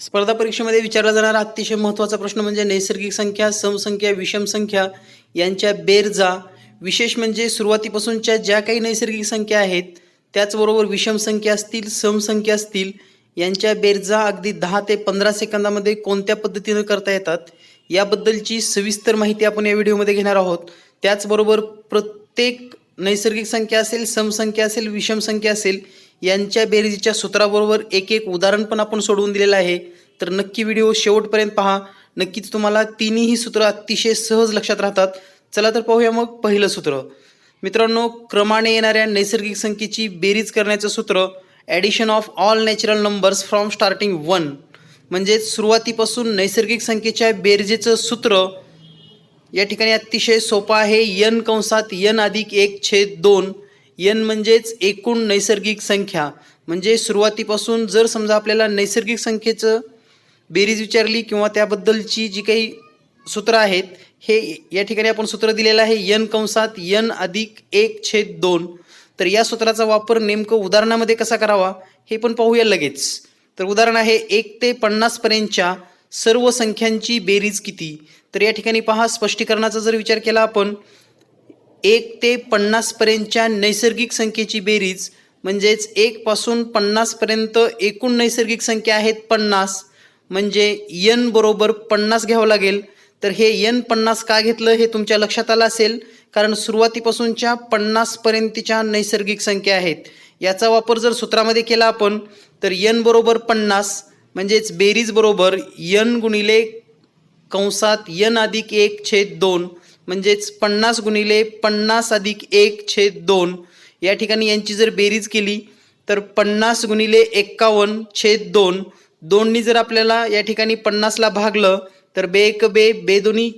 स्पर्धा परीक्षेमध्ये विचारला जाणारा अतिशय महत्त्वाचा प्रश्न म्हणजे नैसर्गिक संख्या समसंख्या विषम संख्या यांच्या बेरजा. विशेष म्हणजे सुरुवातीपासूनच्या ज्या काही नैसर्गिक संख्या आहेत त्याचबरोबर विषम संख्या असतील समसंख्या असतील यांच्या बेरजा अगदी दहा ते पंधरा सेकंदामध्ये कोणत्या पद्धतीनं करता येतात याबद्दलची सविस्तर माहिती आपण या व्हिडिओमध्ये घेणार आहोत. त्याचबरोबर प्रत्येक नैसर्गिक संख्या असेल समसंख्या असेल विषम संख्या असेल यांच्या बेरजेच्या सूत्राबरोबर एक एक उदाहरण पण आपण सोडवून दिलेलं आहे. तर नक्की व्हिडिओ शेवटपर्यंत पहा. नक्कीच तुम्हाला तिन्ही सूत्र अतिशय सहज लक्षात राहतात. चला तर पाहूया मग पहिलं सूत्र. मित्रांनो क्रमाने येणाऱ्या नैसर्गिक संख्येची बेरीज करण्याचं सूत्र addition of all natural numbers from starting one म्हणजेच सुरुवातीपासून नैसर्गिक संख्येच्या बेरजेचं सूत्र या ठिकाणी अतिशय सोपं आहे. यन कंसात यन अधिक एक छेद दोन. यन म्हणजेच एकूण नैसर्गिक संख्या. म्हणजे सुरुवातीपासून जर समजा आपल्याला नैसर्गिक संख्येचं बेरीज विचारली किंवा त्याबद्दलची जी काही सूत्र आहेत हे या ठिकाणी आपण सूत्र दिलेलं आहे यन कंसात यन अधिक एक छेद दोन. तर या सूत्राचा वापर नेमकं उदाहरणामध्ये कसा करावा हे पण पाहूया लगेच. तर उदाहरण आहे एक ते पन्नासपर्यंतच्या सर्व संख्यांची बेरीज किती? तर या ठिकाणी पहा स्पष्टीकरणाचा जर विचार केला आपण एक ते पन्नासपर्यंतच्या नैसर्गिक संख्येची बेरीज म्हणजेच एकपासून पन्नासपर्यंत एकूण नैसर्गिक संख्या आहेत पन्नास. म्हणजे यन बरोबर पन्नास घ्यावं लागेल. तर हे यन पन्नास का घेतलं हे तुमच्या लक्षात आलं असेल? कारण सुरुवातीपासूनच्या पन्नासपर्यंतच्या नैसर्गिक संख्या आहेत. याचा वापर जर सूत्रामध्ये केला आपण तर यन बरोबर पन्नास म्हणजेच बेरीज बरोबर यन गुणिले कंसात यन अधिक एक छेद दोन. म्हणजेच पन्नास गुणिले पन्नास अधिक एक छेद दोन. या ठिकाणी यांची जर बेरीज केली तर पन्नास गुणिले एक्कावन्न छेद दोन. दोननी जर आपल्याला या ठिकाणी पन्नासला भागलं तर बे एक बे बे दोन्ही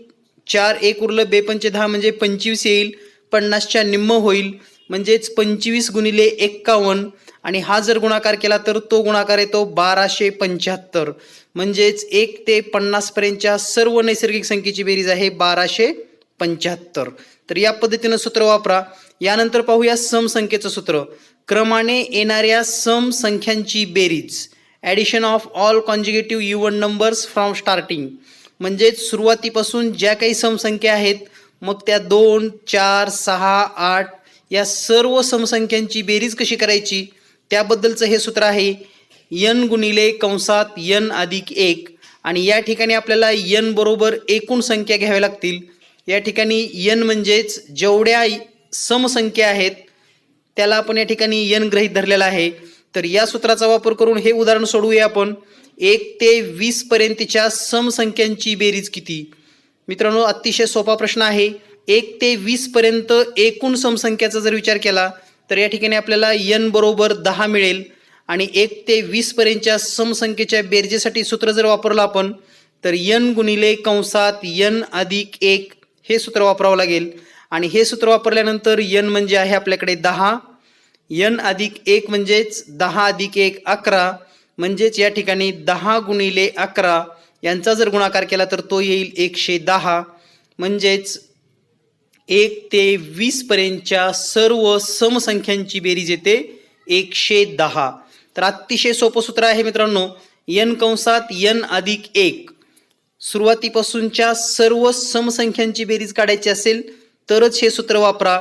चार एक उरलं बे पंचे दहा म्हणजे पंचवीस येईल. पन्नासच्या निम्म होईल म्हणजेच पंचवीस गुणिले एक्कावन्न. आणि हा जर गुणाकार केला तर तो गुणाकार येतो बाराशे पंच्याहत्तर. म्हणजेच एक ते पन्नासपर्यंतच्या सर्व नैसर्गिक संख्येची बेरीज आहे बाराशे पंच्याहत्तर. तर या पद्धतीनं सूत्र वापरा. यानंतर पाहूया समसंख्येचं सूत्र. क्रमाने येणाऱ्या सम संख्यांची बेरीज addition of all consecutive even numbers from starting म्हणजेच सुरुवातीपासून ज्या काही समसंख्या आहेत मग त्या दोन चार सहा आठ या सर्व समसंख्यांची बेरीज कशी करायची? त्याबद्दलचं हे सूत्र आहे. यन गुणिले कंसात यन अधिक एक. आणि या ठिकाणी आपल्याला यन बरोबर एकूण संख्या घ्याव्या लागतील. या ठिकाणी यन म्हणजेच जेवढ्या समसंख्या आहेत त्याला आपण या ठिकाणी यन ग्रहित धरलेला आहे. तर या सूत्राचा वापर करून हे उदाहरण सोडवूया आपण. एक ते वीस पर्यंतच्या समसंख्यांची बेरीज किती? मित्रांनो अतिशय सोपा प्रश्न आहे. एक ते वीस पर्यंत एकूण समसंख्याचा जर विचार केला तर या ठिकाणी आपल्याला यन बरोबर दहा मिळेल. आणि एक ते वीस पर्यंतच्या समसंख्येच्या बेरजेसाठी सूत्र जर वापरलं आपण तर यन गुणिले कंसात यन अधिक एक हे सूत्र वापरावं लागेल. आणि हे सूत्र वापरल्यानंतर यन म्हणजे आहे आपल्याकडे दहा. यन अधिक एक म्हणजेच दहा अधिक एक अकरा. म्हणजेच या ठिकाणी दहा गुणिले अकरा. यांचा जर गुणाकार केला तर तो येईल एकशे दहा. म्हणजेच एक ते वीसपर्यंतच्या सर्व समसंख्यांची बेरीज येते एकशे दहा. तर अतिशय सोपं सूत्र आहे मित्रांनो. यन कंसात यन अधिक एक. सुरुवातीपासूनच्या सर्व समसंख्यांची बेरीज काढायची असेल तरच हे सूत्र वापरा.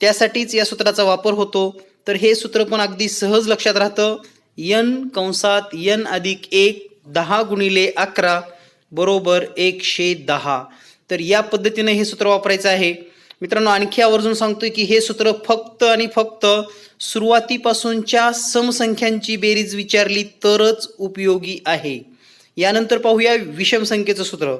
त्यासाठीच या सूत्राचा वापर होतो. तर हे सूत्र पण अगदी सहज लक्षात राहतं. यन कंसात यन अधिक एक दहा गुणिले अकरा बरोबर एकशे दहा. तर या पद्धतीने हे सूत्र वापरायचं आहे. मित्रांनो आणखी आवर्जून सांगतोय की हे सूत्र फक्त आणि फक्त सुरुवातीपासूनच्या समसंख्यांची बेरीज विचारली तरच उपयोगी आहे. यानंतर पाहूया विषम संख्येचं सूत्र.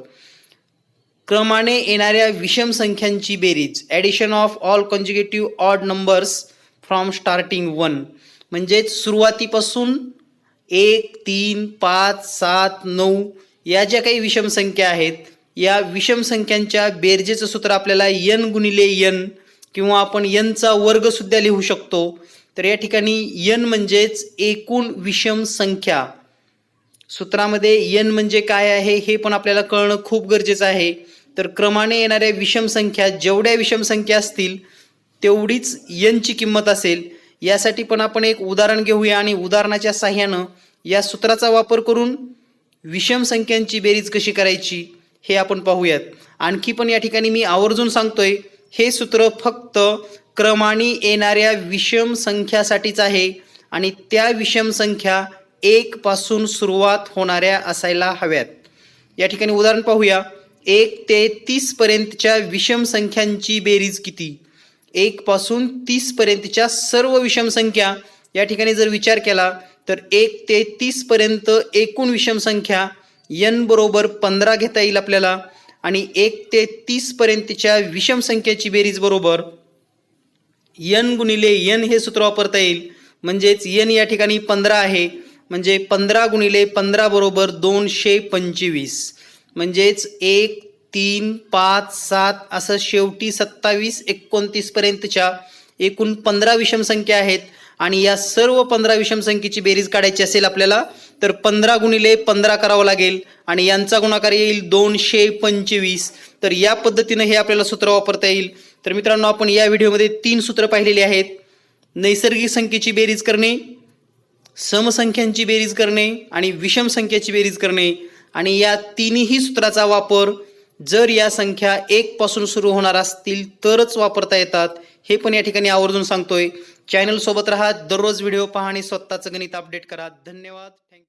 क्रमाने येणाऱ्या विषम संख्यांची बेरीज. Addition of all consecutive odd numbers from starting one म्हणजेच सुरुवातीपासून एक तीन पाच सात नऊ या ज्या काही विषम संख्या आहेत या विषम संख्यांच्या बेरजेचं सूत्र आपल्याला यन गुणिले यन किंवा आपण यनचा वर्गसुद्धा लिहू शकतो. तर या ठिकाणी यन म्हणजेच एकूण विषम संख्या. सूत्रामध्ये यन म्हणजे काय आहे हे पण आपल्याला कळणं खूप गरजेचं आहे. तर क्रमाने येणाऱ्या विषम संख्या जेवढ्या विषम संख्या असतील तेवढीच यनची किंमत असेल. यासाठी पण आपण एक उदाहरण घेऊया आणि उदाहरणाच्या साह्यानं या सूत्राचा वापर करून विषम संख्यांची बेरीज कशी करायची हे आपण पाहूयात. आणखी पण या ठिकाणी मी आवर्जून सांगतोय हे सूत्र फक्त क्रमाने येणाऱ्या विषम संख्यासाठीच आहे आणि त्या विषम संख्या एकपासून सुरुवात होणाऱ्या असायला हव्यात. या ठिकाणी उदाहरण पाहूया. एक ते तीसपर्यंतच्या विषम संख्यांची बेरीज किती? एकपासून तीसपर्यंतच्या सर्व विषम संख्या. या ठिकाणी जर विचार केला तर एक ते तीसपर्यंत एकूण विषम संख्या यन बरोबर पंधरा घेता येईल आपल्याला. आणि एक ते तीसपर्यंतच्या विषम संख्येची बेरीज बरोबर यन गुणिले यन हे सूत्र वापरता येईल. म्हणजेच यन या ठिकाणी पंधरा आहे. म्हणजे पंधरा गुणिले पंधरा बरोबर दोनशे पंचवीस. म्हणजेच एक तीन पाच सात असं शेवटी सत्तावीस एकोणतीसपर्यंतच्या एकूण पंधरा विषम संख्या आहेत. आणि या सर्व पंधरा विषम संख्येची बेरीज काढायची असेल आपल्याला तर पंधरा गुणिले पंधरा करावं लागेल. आणि यांचा गुणाकार येईल दोनशे पंचवीस. तर या पद्धतीनं हे आपल्याला सूत्र वापरता येईल. तर मित्रांनो आपण या व्हिडिओमध्ये तीन सूत्र पाहिलेली आहेत. नैसर्गिक संख्येची बेरीज करणे समसंख्यांची बेरीज करणे आणि विषम संख्येची बेरीज करणे आणि या तिन्ही सूत्राचा वापर जर या संख्या एकपासून सुरू होणार असतील तरच वापरता येतात. हे पण या ठिकाणी आवर्जून सांगतोय. चॅनल सोबत राहा. दररोज व्हिडिओ पहा आणि स्वतःचं गणित अपडेट करा. धन्यवाद. थँक्यू